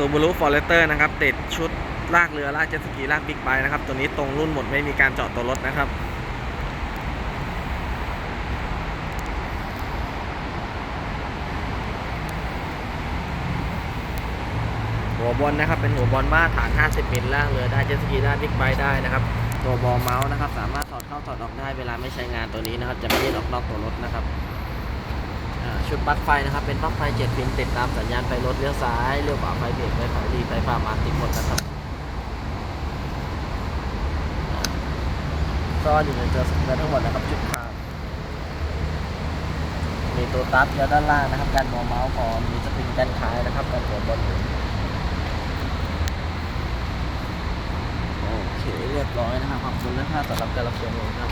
ซูบูรุฟอร์เรสเตอร์นะครับติดชุดลากเรือลากเจ็ตสกีลากบิ๊กไบค์นะครับ ตัวนี้ตรงรุ่นหมดไม่มีการเจาะตัวรถนะครับหัวบอลนะครับเป็นหัวบอลบ้าฐาน 50มิลลากเรือได้เจ็ตสกีได้บิ๊กไบค์ได้นะครับ ตัวบอลเมาส์นะครับ สามารถถอดเข้าถอดออกได้เวลาไม่ใช้งานตัวนี้นะครับ จะไม่ยืดออกนอกตัวรถนะครับ ชุดปลั๊กไฟนะครับ เป็นปลั๊กไฟ7พินติดตามสัญญาณไฟรถเลี้ยวซ้ายเลี้ยวขวาไฟเบรกไฟถอยดีไฟฟ้ามาติดหมดนะครับอ่าซ่อนอยู่ในตัวสเกิร์ทั้งหมดนะครับชุดคางมีตัวตัดแล้วด้านล่างนะครับการมองเมาส์พร้อมมีสปริงด้านท้ายนะครับการหัวบอลอยู่โอเคเรียบร้อยนะครับขอบคุณนะครับสำหรับการรับชมครับ